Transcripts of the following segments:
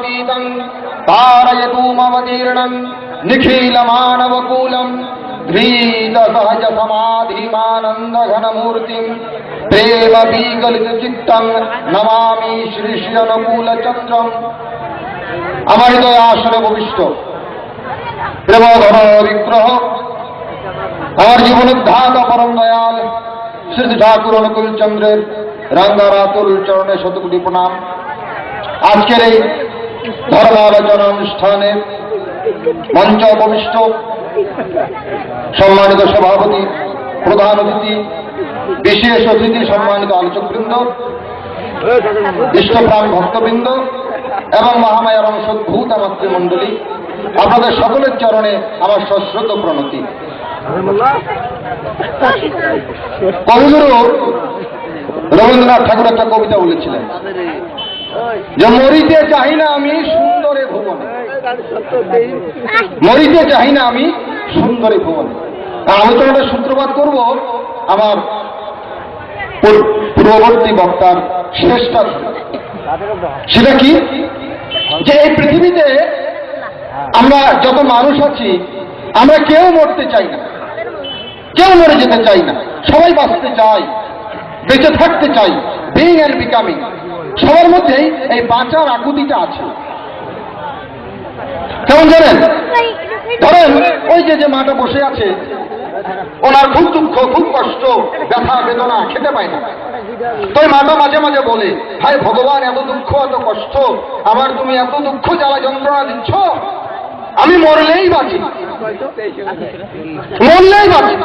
वीक्षणातीतं तारयतूमवतीर्णं निखिलमानवकूलं धृतसहजसमाधिमानन्दघनमूर्तिं प्रेमबीकलितचित्तं नमामि श्रीश्रियनुकूलचन्द्रम् আমার হৃদয়ে আসলে ভবিষ্ঠ প্রেমধর বিগ্রহ আমার জীবন উদ্ধাত পরম দয়াল শ্রী ঠাকুর অনুকূল চন্দ্রের রাঙ্গারাতুল চরণে শতকোটি প্রণাম আজকের এই ধর্মালোচনা অনুষ্ঠানে মঞ্চ উপবিষ্ট সম্মানিত সভাপতি, প্রধান অতিথি, বিশেষ অতিথি, সম্মানিত আলোচকবৃন্দ, ইষ্টপ্রাণ ভক্তবৃন্দ এবং মহামায়ার অংশভূত মাতৃমণ্ডলী, আপনাদের সকলের চরণে আমার সশ্রত প্রণতি। কবিগুরু রবীন্দ্রনাথ ঠাকুর একটা কবিতা বলেছিলেন। যে মরিতে চাই না আমি সুন্দরে ভুবনে মরিতে চাই না আমি সুন্দরে ভুবনে আলোচনাটা সূত্রপাত করব, আমার পূর- পূর্ববর্তী বক্তার শেষটা সেটা কি? যে এই পৃথিবীতে আমরা যত মানুষ আছি, আমরা কেউ মরতে চাই না। কেউ মরে যেতে চাই না। সবাই বাঁচতে চাই, বেঁচে থাকতে চাই বিং অ্যান্ড বিকামিং সবার মধ্যেই এই বাঁচার আকুতিটা আছে। কেমন জানেন? ধরেন, ওই যে যে মাটা বসে আছে, ওনার খুব দুঃখ, খুব কষ্ট, ব্যথা, বেদনা, খেতে পায় না। তো মাটা মাঝে মাঝে বলে, হায় ভগবান, এত দুঃখ, এত কষ্ট আমার তুমি এত দুঃখ, জ্বালা যন্ত্রণা দিচ্ছ? আমি মরলেই বাঁচি। মরলেই বাঁচি।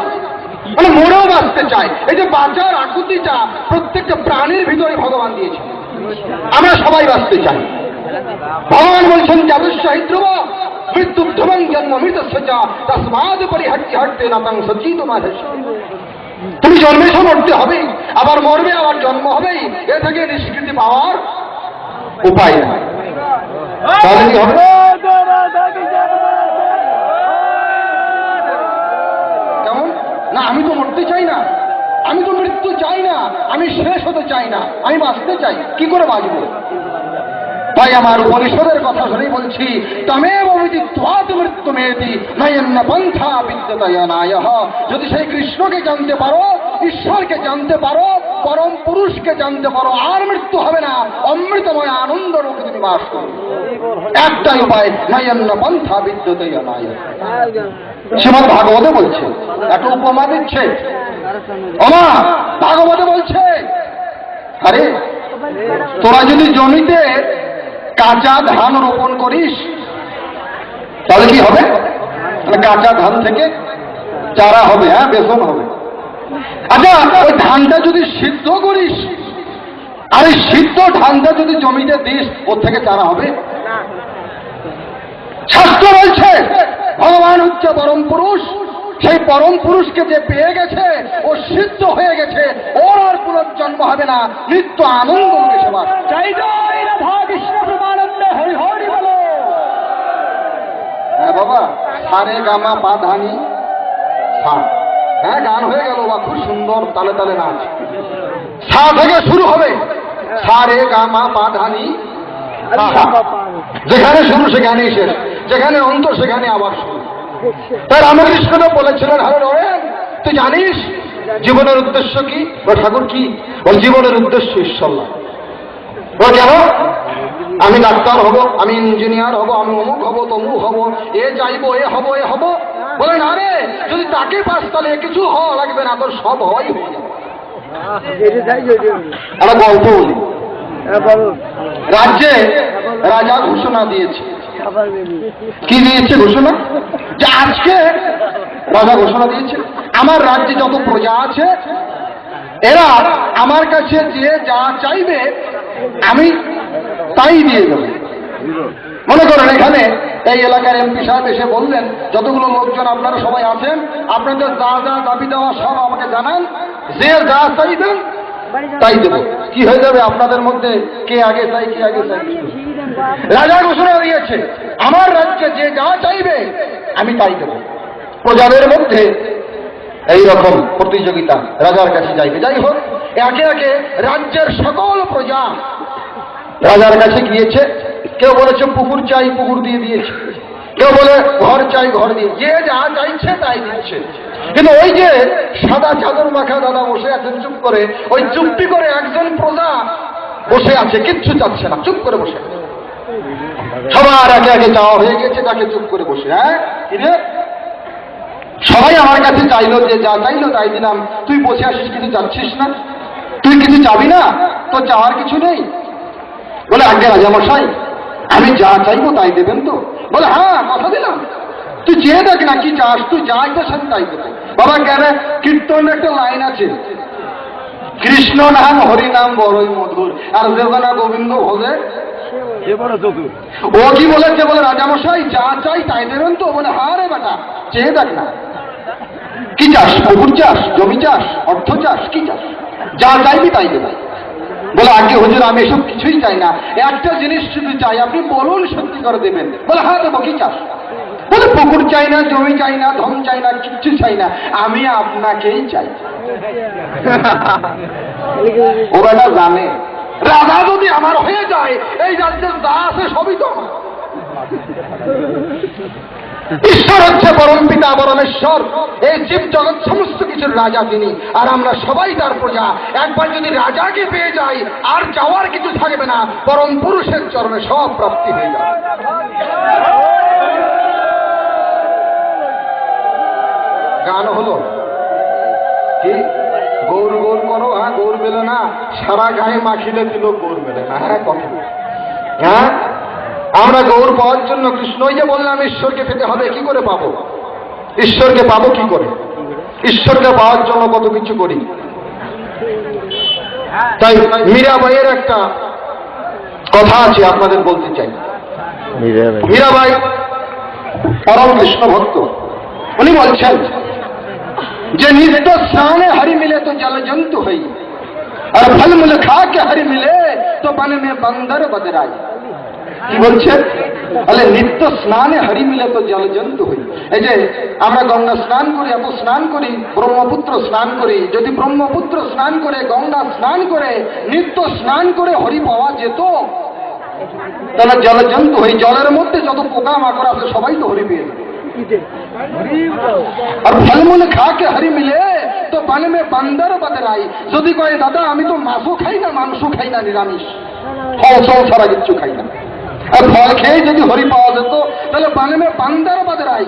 মানে মরেও বাঁচতে চাই। এই যে বাঁচার আকুতিটা প্রত্যেকটা প্রাণীর ভিতরে ভগবান দিয়েছে আমরা সবাই বাঁচতে চাই। ভগবান বলছেন যাবস্যাহিদ্রব মৃত্যুধ্বং জন্ম মৃত সজা তসমাদ পরিহট্য হট্টে নাতং সচিত মাধস তুমি জন্মেছ মরতে হবে। আবার মরবে, আবার জন্ম হবেই এ থেকে নিষ্কৃতি পাওয়ার উপায় নাই। কেমন? না, আমি তো মরতে চাই না। আমি তো মৃত্যু চাই না, আমি শেষ হতে চাই না, আমি বাঁচতে চাই, কি করে বাঁচবো? তাই আমার উপনিষদের কথা শুনেই বলছি, তমেব বিদিত্বাত মৃত্যু মেয়েতি নয়ন্য পন্থা বিদ্যতয়নায় যদি সেই কৃষ্ণকে জানতে পারো, ঈশ্বরকে জানতে পারো, পরম পুরুষকে জানতে পারো, আর মৃত্যু হবে না, অমৃতময় আনন্দ রূপে তুমি বাস করো একটাই উপায় নয়ন্য পন্থা বিদ্যতয়নায় শ্রীমদ ভাগবতে বলছে, একটা উপমা দিচ্ছে অমা ভাগবতে বলছে আরে তোরা যদি জমিতে কাঁচা ধান রোপণ করিস তাহলে কি হবে? তাহলে কাঁচা ধান থেকে চারা হবে হ্যাঁ বেসন হবে। আচ্ছা ওই ধানটা যদি সিদ্ধ করিস আর এই সিদ্ধ ধানটা যদি জমিতে দিস ওর থেকে চারা হবে? শাস্ত্র বলছে ভগবান হচ্ছে পরম পুরুষ সেই পরম পুরুষকে যে পেয়ে গেছে ও সিদ্ধ হয়ে গেছে ওর আর পুনর্জন্ম হবে না। নিত্য আনন্দ লোকে সে জয় জয় রাধা কৃষ্ণ প্রেমানন্দ হরি হরি বলো। হ্যাঁ বাবা সারে গামা পা ধানি হ্যাঁ গান হয়ে গেল বা খুব সুন্দর তালে তালে নাচ। সা থেকে শুরু হবে। সারে গামা পা ধানি। যেখানে শুরু সেখানেই শেষ। যেখানে অন্ত সেখানে আবার শুরু। তাই রামকৃষ্ণ বলেছিলেন, হরে নরেন, তুই জানিস জীবনের উদ্দেশ্য কি? ও ঠাকুর, কি? ওর জীবনের উদ্দেশ্য ঈশ্বর ও কেন? আমি ডাক্তার হব, আমি ইঞ্জিনিয়ার হব, আমি অমুক হব, তমুক হব, এ চাইব এ হব এ হব। বলে, না রে, যদি তাকে পাস তাহলে কিছু হওয়া লাগবে না, তোর সব হয়ে একটা গল্প বলি। রাজ্যে রাজা ঘোষণা দিয়েছে। কি দিয়েছে ঘোষণা? যে আজকে রাজা ঘোষণা দিয়েছে আমার রাজ্যে যত প্রজা আছে, এরা আমার কাছে যে যা চাইবে, আমি তাই দিয়ে দেব। মনে করেন এখানে এই এলাকার এমপি সাহেব এসে বললেন, যতগুলো লোকজন আপনারা সবাই আছেন, আপনাদের যা যা দাবি দেওয়া সব আমাকে জানান। যে যা চাইবেন তাই দেব। কি হয়ে যাবে? আপনাদের মধ্যে কে আগে চাই কে আগে চাই? রাজা ঘোষণা দিয়েছে আমার রাজ্যে যে যা চাইবে আমি তাই দেব। প্রজাদের মধ্যে এই রকম প্রতিযোগিতা রাজার কাছে যাইবে। যাই হোক একে একে রাজ্যের সকল প্রজা রাজার কাছে গিয়েছে। কেউ বলেছে পুকুর চাই পুকুর দিয়ে দিয়েছে। কেউ বলে, ঘর চাই, ঘর দিয়ে যে যা চাইছে, তাই দিচ্ছে। কিন্তু ওই যে সাদা চাদর মাখা দাদা বসে আছেন, চুপ করে, ওই চুপটি করে একজন প্রজা বসে আছে, কিচ্ছু চাচ্ছে না, চুপ করে বসে। সবার আগে আগে যাওয়া হয়ে গেছে, তাকে চুপ করে বসে। হ্যাঁ কি রে? সবাই আমার কাছে চাইলো যে যা চাইলো তাই দিলাম। তুই বসে আসিস কিছু চাচ্ছিস না? তুই কিছু চাবি না? তো চাওয়ার কিছু নেই? বলে আগে রাজামশাই আমি যা চাইব তাই দেবেন তো। বলে হ্যাঁ কথা দিলাম। তুই চেয়ে দেখ না কি চাস, তুই যা চাস তাই দেবো। বাবা কেন কীর্তন একটা লাইন আছে। কৃষ্ণ নাম, হরি নাম, বড়ই মধুর। আর দেবনা গোবিন্দ ভোগে ও কি বলেছে? বলে, রাজামশাই, যা চাই তাই দেবেন তো। বলে হ্যাঁ রে বেটা চেয়ে দেখ না। কি চাস? পুকুর চাষ জমি চাষ অর্থ চাষ কি চাষ যা চাইবি তাই দেবে। বলে আগে হুজুর, আমি এসব কিছুই চাই না। একটা জিনিস শুধু চাই, আপনি বলুন, সত্যি করে দেবেন। বলে হ্যাঁ দেবো, কি চাষ বলে, পুকুর চাই না, জমি চাই না, ধন চাই না, কিচ্ছু চাই না, আমি আপনাকেই চাই। ও বেটা জানে। রাজা যদি আমার হয়ে যায়, এই রাজ্যের আছে, সবই তো আমার। ঈশ্বর হচ্ছে পরম পিতা পরমেশ্বর এই জীব জগৎ সমস্ত কিছুর রাজা তিনি। আর আমরা সবাই তার প্রজা। একবার যদি রাজাকে পেয়ে যাই, আর যাওয়ার কিছু থাকবে না, পরম পুরুষের চরণে সব প্রাপ্তি হয়ে যাবে। গান হলো কি? গৌর গৌর করো হ্যাঁ গৌর মেলে না। সারা গায়ে মাখিলে দিল গৌর মেলে না হ্যাঁ কথা হ্যাঁ? আমরা গৌর পাওয়ার জন্য কৃষ্ণ ওই যে বললাম ঈশ্বরকে পেতে হবে কি করে পাবো? ঈশ্বরকে পাবো কি করে? ঈশ্বরকে পাওয়ার জন্য কত কিছু করি। তাই মীরাবাইয়ের একটা কথা আছে আপনাদের বলতে চাই। মীরাবাই। পরম কৃষ্ণ ভক্ত। উনি বলছেন যে নিত্য স্নানে হরি মিলে তো জল জন্তু হই আর ফল মূল খা কে হরি মিলে তো বন মে বন্দর বদরাই। কি বলছে? বলে নিত্য স্নানে হরি মিলে তো জল জন্তু হই। এই যে আমরা গঙ্গা স্নান করি এত স্নান করি, ব্রহ্মপুত্র স্নান করি, যদি ব্রহ্মপুত্র স্নান করে, গঙ্গা স্নান করে, নিত্য স্নান করে হরি পাওয়া যেত, তাহলে জল জন্তু হই। জলের মধ্যে যত পোকা মাকড় আছে, সবাই তো হরি পেয়ে যাবে। আর ফলমূল খাকে হরি মিলে, তো বন মে বান্দর বদরাই যদি কয়, দাদা, আমি তো মাছও খাই না মাংস খাই না, নিরামিষ। ফল ফল ছাড়া কিচ্ছু খাই না। আর ফল খেয়ে যদি হরি পাওয়া যেত তাহলে বন মে বান্দর বদরাই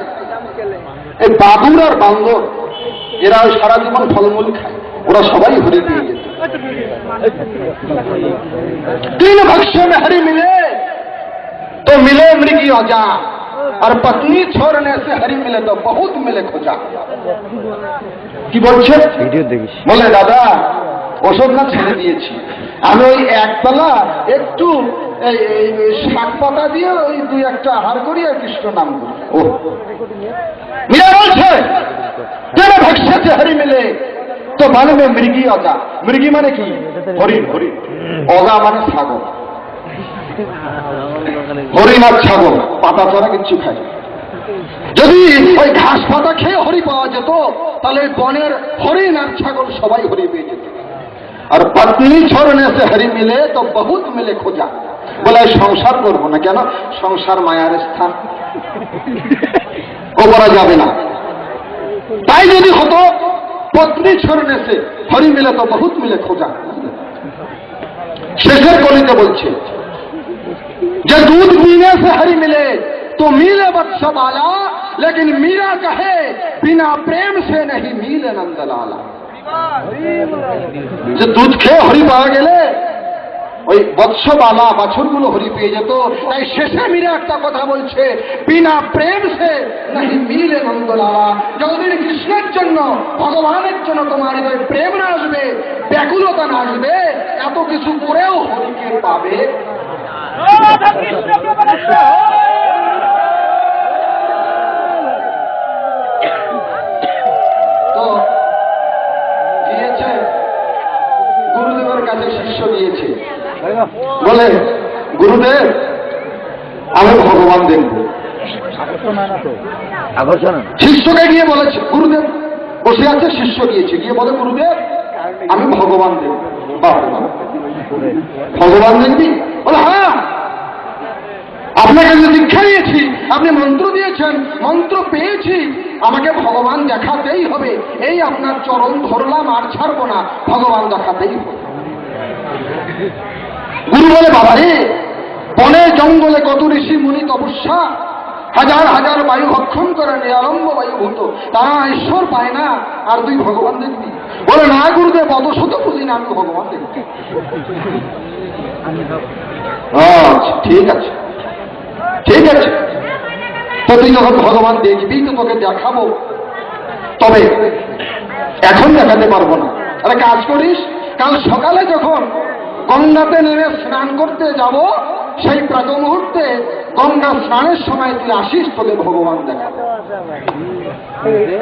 এই বাদুর আর বান্দর এরা ওই সারা জীবন ফলমূল খায় ওরা সবাই হরি পেয়ে যেত तीन भक्ष्य में हरि मिले तो मिले मृगी अजा और पत्नी छोड़ने से हरि मिले तो बहुत मिले खोजा কি বলছে ভিডিও দেখিস বলে দাদা ওসব না ছেড়ে দিয়েছি আমি ওই একতলা একটু শাক পাতা দিয়ে ওই দুই একটা আহার করি আর কৃষ্ণ নাম করি। ও মীরা বলছে তেরে ভক্সাতে হরি মিলে? তো মানে মে মৃগী অজা মৃগী মানে কি? হরিণ হরিণ অজা মানে ছাগল। হরিণ আর ছাগল। পাতা ছাড়া কিচ্ছু খায়। যদি ওই ঘাস পাতা খেয়ে হরি পাওয়া যেত তাহলে বনের হরিণ আর ছাগল সবাই হরি পেয়ে যেত। আর পত্নী ছড়নে সে হরি মিলে তো বহুত মিলে খোঁজা বলে এই সংসার করবো না কেন সংসার মায়ার স্থান ও করা যাবে না তাই যদি হতো পত্নী ছড়নে সে হরি মিলে তো বহুত মিলে খোঁজা শেষের কলিতে বলছে যে दूध पीने से हरि मिले तो मिले बत्स बाला लेकिन मीरा कहे बिना प्रेम से नहीं मिले नंद लाला যে দুধ খেয়ে হরি পাওয়া গেলে ওই বৎসবালা বাছুরগুলো হরি পেয়ে যেত, তাই শেষে মিরে একটা কথা বলছে, বিনা প্রেম সে নাহি মিলে নন্দলালা। যতদিন কৃষ্ণের জন্য, ভগবানের জন্য তোমার হৃদয়ে প্রেম না আসবে, ব্যাকুলতা না আসবে, এত কিছু করেও হরিকে পাবে। শিষ্য গিয়েছে বলে গুরুদেব আমি ভগবান দেখব। শিষ্যকে গিয়ে বলেছে গুরুদেব বসে আছে শিষ্য গিয়েছে গিয়ে বলে গুরুদেব আমি ভগবান দেখব। ভগবান দেখবি? বলে হ্যাঁ। আপনাকে যে দীক্ষা নিয়েছি আপনি মন্ত্র দিয়েছেন মন্ত্র পেয়েছি আমাকে ভগবান দেখাতেই হবে। এই আপনার চরণ ধরলাম আর ছাড়বো না ভগবান দেখাতেই হবে। গুরু বলে, বাবা রে, বনে জঙ্গলে কত ঋষি মুনি তপস্যা। হাজার হাজার বায়ু ভক্ষণ করে নিরালম্ব বায়ুভূত তারা ঈশ্বর পায় না, আর তুই ভগবান দেখবি। বলে, না গুরুদেব অত শত বুঝি না, আমি ভগবান দেখবি। আচ্ছা ঠিক আছে ঠিক আছে। তো তুই যখন ভগবান দেখবি, তো তোকে দেখাবো। তবে এখন দেখাতে পারব না। আরে, কাজ করিস? কাল সকালে যখন গঙ্গাতে নেমে স্নান করতে যাব, সেই প্রাত মুহূর্তে গঙ্গা স্নানের সময় তুই আসিস তোকে ভগবান দেখা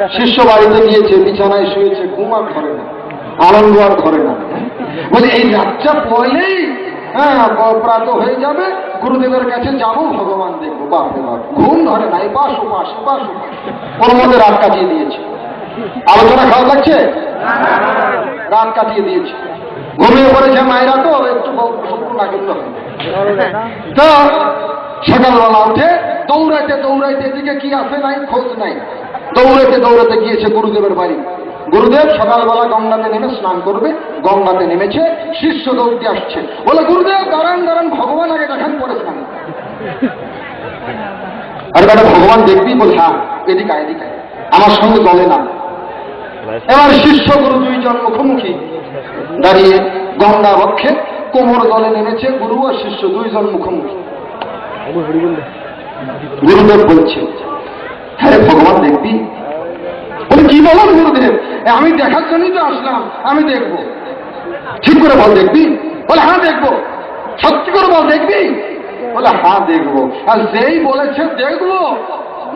শিষ্য বাড়িতে গিয়েছে, বিছানায় শুয়েছে, ঘুম আর ঘরে না, আনন্দ আর ঘরে না। বলে এই রাতটা পড়লেই হ্যাঁ ব- প্রাত হয়ে যাবে, গুরুদেবের কাছে যাব, ভগবান দেখব। বাপরে বাপ, ঘুম ধরে না এপাশ ওপাশ এপাশ ওপাশ ওর মধ্যে রাত কাটিয়ে দিয়েছে। আলোচনা খারাপ লাগছে? রাত কাটিয়ে দিয়েছে। ঘুমিয়ে পড়েছে মায়েরা তো, একটু নাগিন্য তো সকালবেলা উঠে দৌড়াইতে দৌড়াইতে এদিকে কি আছে নাই, খোঁজ নাই। দৌড়াইতে দৌড়াতে গিয়েছে গুরুদেবের বাড়ি। গুরুদেব সকালবেলা গঙ্গাতে নেমে স্নান করবে, গঙ্গাতে নেমেছে, শিষ্য দৌড়তে আসছে। বলে, গুরুদেব, দাঁড়ান দাঁড়ান, ভগবান আগে দেখান পরে স্নান আর বেটা, ভগবান দেখবি বলে হ্যাঁ এদিকে এদিকে আমার সঙ্গে চলে না এবার শিষ্য গুরু দুইজন মুখোমুখি দাঁড়িয়ে গঙ্গা বক্ষে কোমর দলে নেমেছে গুরু আর শিষ্য দুইজন মুখোমুখি। গুরুদেব বলছে হ্যাঁ ভগবান, দেখবি? বলে, কি বলেন গুরুদেব? আমি দেখার জন্যই তো আসলাম, আমি দেখব। ঠিক করে বল, দেখবি? বলে হ্যাঁ দেখব। সত্যি করে বল, দেখবি? বলে হ্যাঁ দেখব। আর যেই বলেছে দেখব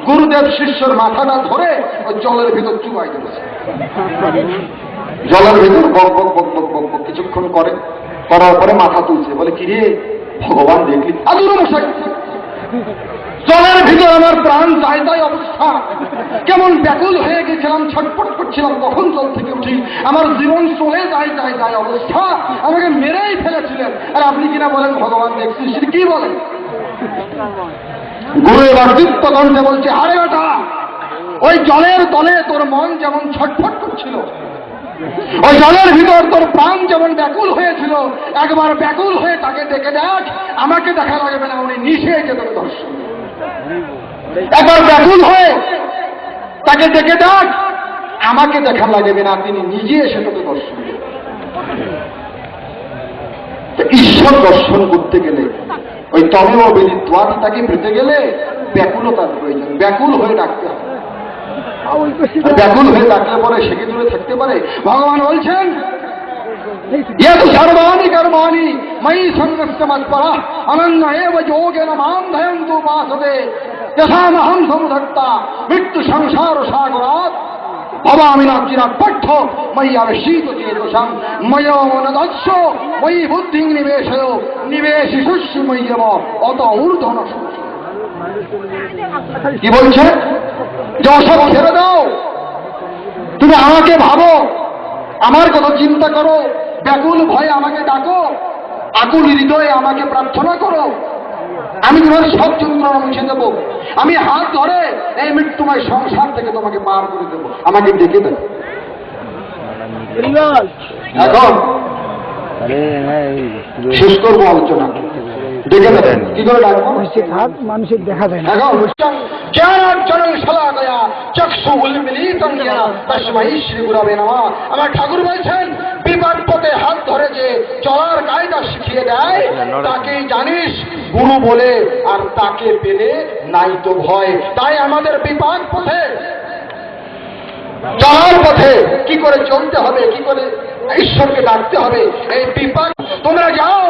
গুরুদেব শিষ্যর মাথাটা ধরে ওই জলের ভিতর চুবাই দিয়েছে। জলের ভিতর বক বক বক বক বক বক কিছুক্ষণ করে করার পরে মাথা তুলছে। বলে কি রে ভগবান দেখলি? আদুর মশাই জলের ভিতর আমার প্রাণ চাই তাই অবস্থা। কেমন ব্যাকুল হয়ে গেছিলাম, ছটপট করছিলাম, কখন জল থেকে উঠি? আমার জীবন চলে যায় যায় যায় অবস্থা। আমাকে মেরেই ফেলেছিলেন। আর আপনি কিনা বলেন, ভগবান দেখছি। কি বলেন গুরু এবার দীপ্ত কণ্ঠে বলছে, আরে বেটা, ওই জলের তলে তোর মন যেমন ছটফট করছিল, ওই জলের ভিতর তোর প্রাণ যেমন ব্যাকুল হয়েছিল, একবার ব্যাকুল হয়ে তাকে ডেকে দেখ, আমাকে দেখা লাগবে না, উনি নিশে এসে তোকে দর্শন একবার ব্যাকুল হয়ে তাকে ডেকে দেখ, আমাকে দেখা লাগবে না, তিনি নিজে এসে তোকে দর্শন ঈশ্বর দর্শন করতে গেলে ওই তবে ও তাকে পেতে গেলে ব্যাকুলতার প্রয়োজন। ব্যাকুল হয়ে ডাকতে হবে। ব্যাকুল হয়ে ডাকলে পরে সে কি দূরে থাকতে পারে? ভগবান বলছেন ইয়ে মৃত্যু সংসার সাগরাত অবামিনাম চিরাম পাঠ্য ময়ি আবেশিত চেতসাম ময়োনদস্য ময়ি বুদ্ধিং নিবেশয় নিবেশিষু ময়ি দেব, অত ঊর্ধন কি বলছে? যে অসব ছেড়ে দাও। তুমি আমাকে ভাবো, আমার কথা চিন্তা করো, ব্যাকুল ভয়ে আমাকে ডাকো, আকুল হৃদয়ে আমাকে প্রার্থনা করো আমি তোমার সব যন্ত্রণা মুছে দেবো। আমি হাত ধরে এই মৃত্যুময় সংসার থেকে তোমাকে পার করে দেবো। আমাকে ডেকে দেবো এখন শেষ করব আলোচনা। ডেকে দেবেন কি করে ডাকবো? হাত মানুষের দেখা যায় না। এখন চক্ষু শ্রী গুরবে নমঃ। আমার ঠাকুর বলছেন বিপদ পথে হাত ধরে যে চলার কায়দা শিখিয়ে দেয় তাকে জানিস গুরু বলে আর তাকে পেলে নাই তো ভয়। তাই আমাদের বিপাক পথে। চলার পথে কি করে চলতে হবে, কি করে ঈশ্বরকে ডাকতে হবে, এই বিপাক তোমরা যাও,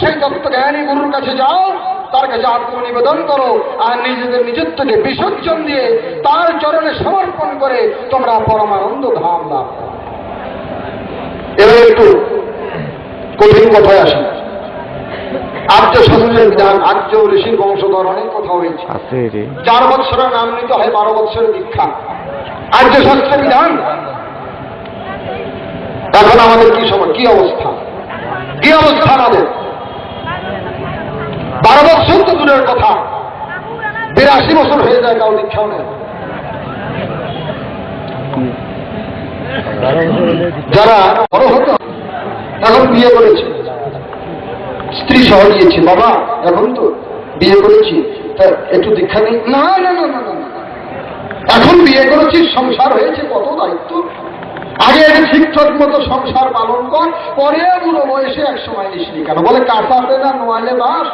সেই তত্ত্ব জ্ঞানী গুরুর কাছে যাও, তার কাছে আত্মনিবেদন করো আর নিজেদের নিজত্বকে বিসর্জন দিয়ে তার চরণে সমর্পণ করে তোমরা পরমানন্দ ধাম লাভ করো। এবার একটু কঠিন কথায় আসি। আর্য শাসনের বিধান আর্য ঋষির বংশধর অনেক কথা হয়েছে চার বৎসরের নাম নিতে হয় বারো বৎসরের দীক্ষা। আর্য শাস্ত্রের বিধান এখন আমাদের কি সময়? কি অবস্থা? কি অবস্থা আমাদের? বারো বছর তো দূরের কথা। বিরাশি বছর হয়ে যায় কাউ দীক্ষাও নেই। যারা বড় হতো এখন বিয়ে করেছে। স্ত্রী সহ দিয়েছে বাবা এখন তো বিয়ে করেছি, তা একটু দীক্ষা নেই। না না না না না। এখন বিয়ে করেছি, সংসার হয়েছে, কত দায়িত্ব। আগে ঠিকঠাক মতো সংসার পালন কর, পরে বুড়ো বয়সে এক সময় নিসনি কেন? বলে কাঁচাতে না নোয়ালে বাস।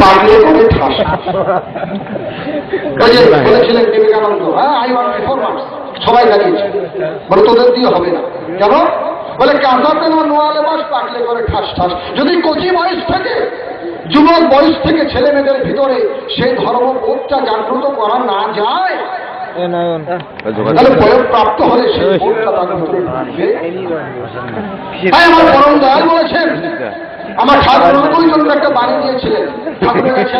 পারলে করে ঠাস। বলেছিলেন বিবেকানন্দ হ্যাঁ আই ওয়ান্ট রিফর্মার্স। সবাই দাঁড়িয়েছে বলে, তোদের দিয়ে হবে না। কেন? বলে কাঁচাতে না নোয়ালে বাস পাকলে করে ঠাস ঠাস। যদি কচি বয়স থেকে যুবক বয়স থেকে ছেলে মেয়েদের ভিতরে সেই ধর্মবোধটা জাগ্রত করা না যায়। তাহলে বয়স প্রাপ্ত হলে সেই বোধটা তার তাই আমার পরম দয়াল বলেছেন আমার ঠাকুর ওই জন্য একটা বাড়ি দিয়েছিলেন। ঠাকুরের কাছে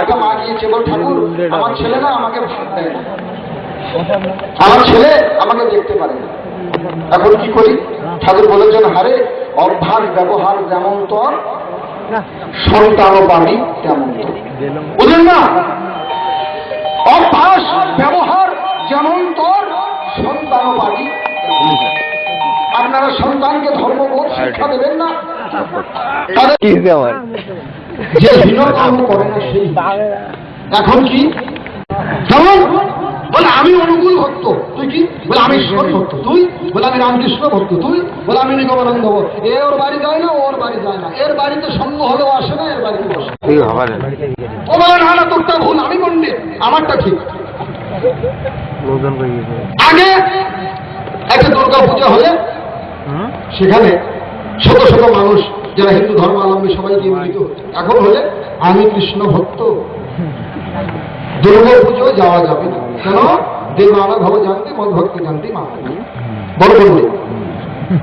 একটা মা গিয়েছে বল ঠাকুর আমার ছেলে না আমাকে ভাত দেয় আমার ছেলে আমাকে দেখতে পারে না। এখন কি করি? ঠাকুর বলেছেন হারে অভ্যাস ব্যবহার যেমন তোর সন্তানও পাবি তেমন বুঝলেন না? অভ্যাস ব্যবহার যেমন তোর সন্তানও পাবি আপনারা সন্তানকে ধর্মবোধ শিক্ষা দেবেন না। তাদের যে হীন কর্ম করে না সেই। এখন কি? যেমন বলে আমি অনুকূল ভক্ত। তুই কি? বলে আমি ঈশ্বর ভক্ত। তুই? বলে আমি রামকৃষ্ণ ভক্ত। তুই? বলে আমি নিগমানন্দ ভক্ত। এ ওর বাড়ি যায় না ওর বাড়ি যায় না। এর বাড়িতে সঙ্গ হলেও আসে না এর বাড়িতে বসে ও বলে না না তোরটা ভুল আমি পণ্ডিত আমারটা ঠিক। আগে একটা দুর্গা পূজা হলে সেখানে শত শত মানুষ যারা হিন্দু ধর্মাবলম্বী সবাই গিয়ে মিলিত এখন হলে আমি কৃষ্ণ ভক্ত। দুর্গা পুজো যাওয়া যাবে না। কেন? মানব ভাব জানতে মদ ভক্তি জানতে মা বড় বললে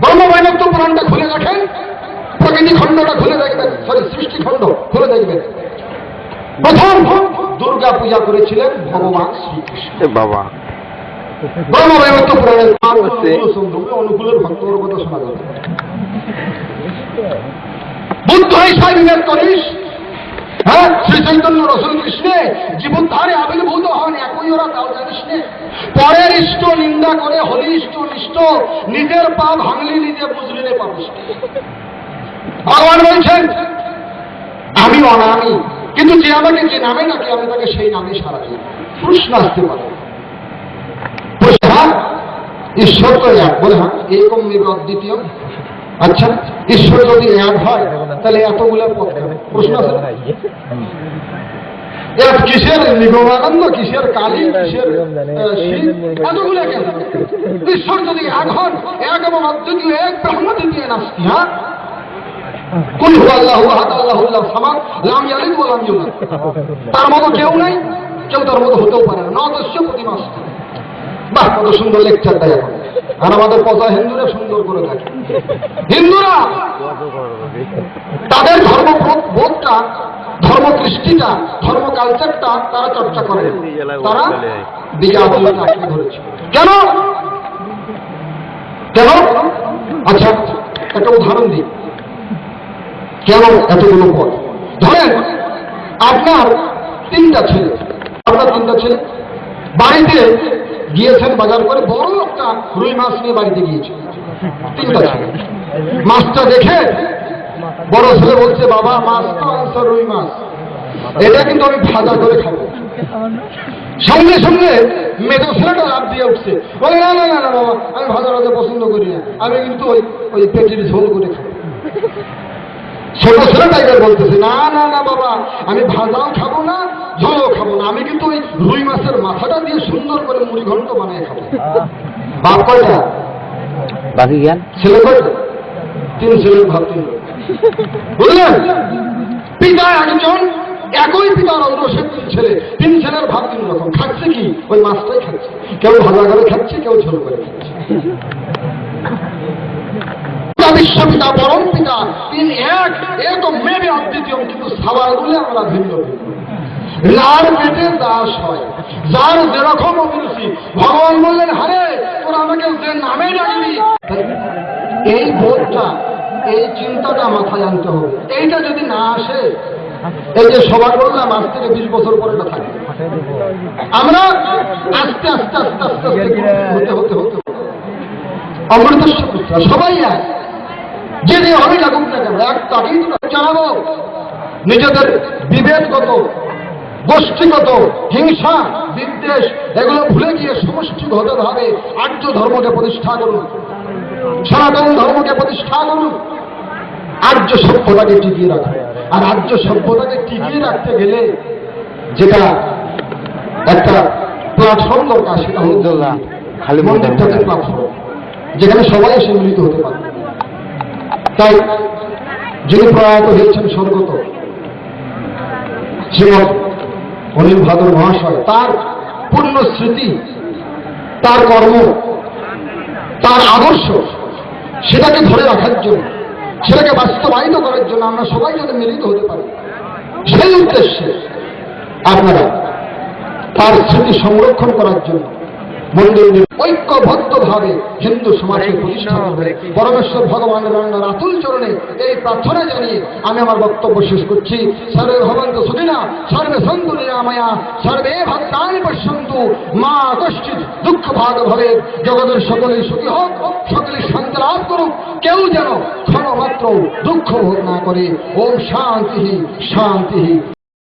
ব্রহ্মবৈনত্য পুরাণটা খুলে রাখেন প্রকৃতি খণ্ডটা খুলে দেখবেন। সরি সৃষ্টি খণ্ড খুলে দেখবেন। প্রথম দুর্গা পূজা করেছিলেন ভগবান শ্রীকৃষ্ণ। বাবা। ব্রহ্মবৈবত্য পুরাণের অনুকূলের ভক্তর কথা শোনা যাবে। বুদ্ধ হিসাবে করিস। হ্যাঁ শ্রী চৈতন্য রসুল কৃষ্ণে জীবনধারে আবির্ভূত হন, একই ওরা, তাও পরের ইষ্ট নিন্দা করে, হলি ইষ্ট নিষ্ঠ, নিজের পা ভাঙলি, নিজে বুঝলি নে পাবিস ভগবান বলছেন, আমি অনামি, কিন্তু যে আমাকে যে নামে নাকি আমি তাকে সেই নামে সারা দিই। প্রশ্ন আসতে পারে। হ্যাঁ ঈশ্বর তো এক। বলে হ্যাঁ এরকম মেঘ অদ্বিতীয় আচ্ছা ঈশ্বর যদি এক হয়, তাহলে এতগুলো প্রশ্ন আছে? এর কিসের নিগমানন্দ, কিসের কালী, কিসের এতগুলো কেন ঈশ্বর যদি এক হন, এক এবং এক ব্রহ্ম নাস্তি হ্যাঁ কুল হু আহাদ আল্লাহুল্লাহ সামাদ, লাম ইয়ালিদ ওয়া লাম ইউলাদ। তার মতো কেউ নাই, কেউ তার মতো হতেও পারে না। নদস্য প্রতিমাস্ত বাহ, কত সুন্দর লেকচার দেয় আর আমাদের কথা হিন্দুরা সুন্দর করে থাকে হিন্দুরা, তাদের ধর্ম বোধটা, ধর্ম কৃষ্টিটা, ধর্ম কালচারটা তারা চর্চা করে। তারা কেন? কেন? আচ্ছা একটা উদাহরণ দিই। কেন এতগুলো পদ? ধরেন, আপনার তিনটা ছেলে। আপনার তিনটা ছেলে। বাড়িতে গিয়েছেন বাজার করে বড় একটা রুই মাছ নিয়ে বাড়িতে গিয়েছে। তিনটা মাছটা দেখে বড় ছেলে বলছে, বাবা, মাছ তো আনসার রুই মাছ। এটা কিন্তু আমি ভাজা করে খাব। সঙ্গে সঙ্গে মেজো ছেলেটা লাভ দিয়ে উঠছে। বলে, না না না না, বাবা, আমি ভাজা ভাজা পছন্দ করি না। আমি কিন্তু ওই ওই পেটির ঝোল করে খাব। ছোট ছেলেটা এবার বলতেছে না না না বাবা আমি ভাজাও খাব না ঝোলও খাব না আমি কিন্তু ওই রুই মাছের মাথাটা দিয়ে সুন্দর করে মুড়ি ঘন্ট বানিয়ে খাব। বাপ কয়টা বাকি জ্ঞান? ছেলে কয়টা তিন ছেলের ভাব তিন বুঝলেন? পিতা একজন একই পিতার ঔরসের তিন ছেলে তিন ছেলের ভাব তিন রকম। খাচ্ছে কি? ওই মাছটাই খাচ্ছে। কেউ ভাজা করে খাচ্ছে কেউ ঝোল করে খাচ্ছে। বিশ্বপিতা পরম পিতা তিনি এক এক মেবে অদ্বিতীয় কিন্তু সাবারগুলো আমরা ভিন্ন যার পেটে দাস হয় যার যেরকম অভিরুচি ভগবান বললেন হারে তোর আমাকে যে নামে ডাকবি এই বোধটা এই চিন্তাটা মাথায় আনতে হবে এইটা যদি না আসে এই যে সবার বললাম আজ থেকে বিশ বছর পরে এটা থাকবে আমরা আস্তে আস্তে আস্তে আস্তে আস্তে হতে হতে হতে অমৃতস্ব সবাই এক যে যে হবে লাগুক না কেন এক তাকেই তো জানাব নিজেদের বিভেদগত গোষ্ঠীগত হিংসা বিদ্বেষ এগুলো ভুলে গিয়ে সমষ্টিগতভাবে আর্য ধর্মকে প্রতিষ্ঠা করুন সনাতন ধর্মকে প্রতিষ্ঠা করুন। আর্য সভ্যতাকে টিকিয়ে রাখুন। আর আর্য সভ্যতাকে টিকিয়ে রাখতে গেলে যেটা একটা প্ল্যাটফর্ম দরকার সেটা হল খালি বলতে মন্দির থেকে প্ল্যাটফর্ম? যেখানে সবাই এসে মিলিত হতে পারে। তাই যিনি প্রয়াত হয়েছেন স্বর্গত শ্রীমৎ অনিল ভাদর মহাশয়, তার পূর্ণ স্মৃতি, তার কর্ম, তার আদর্শ, সেটাকে ধরে রাখার জন্য, সেটাকে বাস্তবায়িত করার জন্য আমরা সবাই যদি মিলিত হতে পারি, সেই উদ্দেশ্যে আপনারা তার স্মৃতি সংরক্ষণ করার জন্য মন্দির ঐক্যবদ্ধভাবে হিন্দু সমাজকে প্রতিষ্ঠা করবে। পরমেশ্বর ভগবান রান্নার আতুল চরণে এই প্রার্থনা জানিয়ে আমি আমার বক্তব্য শেষ করছি। সর্বে ভবন্ত সুখিনা, সর্বে সন্তু নিরাময়া, সর্বে ভক্তানি পশ্যন্তু মা কশ্চিৎ দুঃখ ভাগ ভবে, জগতের সকলেই সুখী হোক সকলেই শান্তি লাভ করুক। কেউ যেন ক্ষণমাত্র দুঃখ ভোগ না করে। ওম শান্তি শান্তি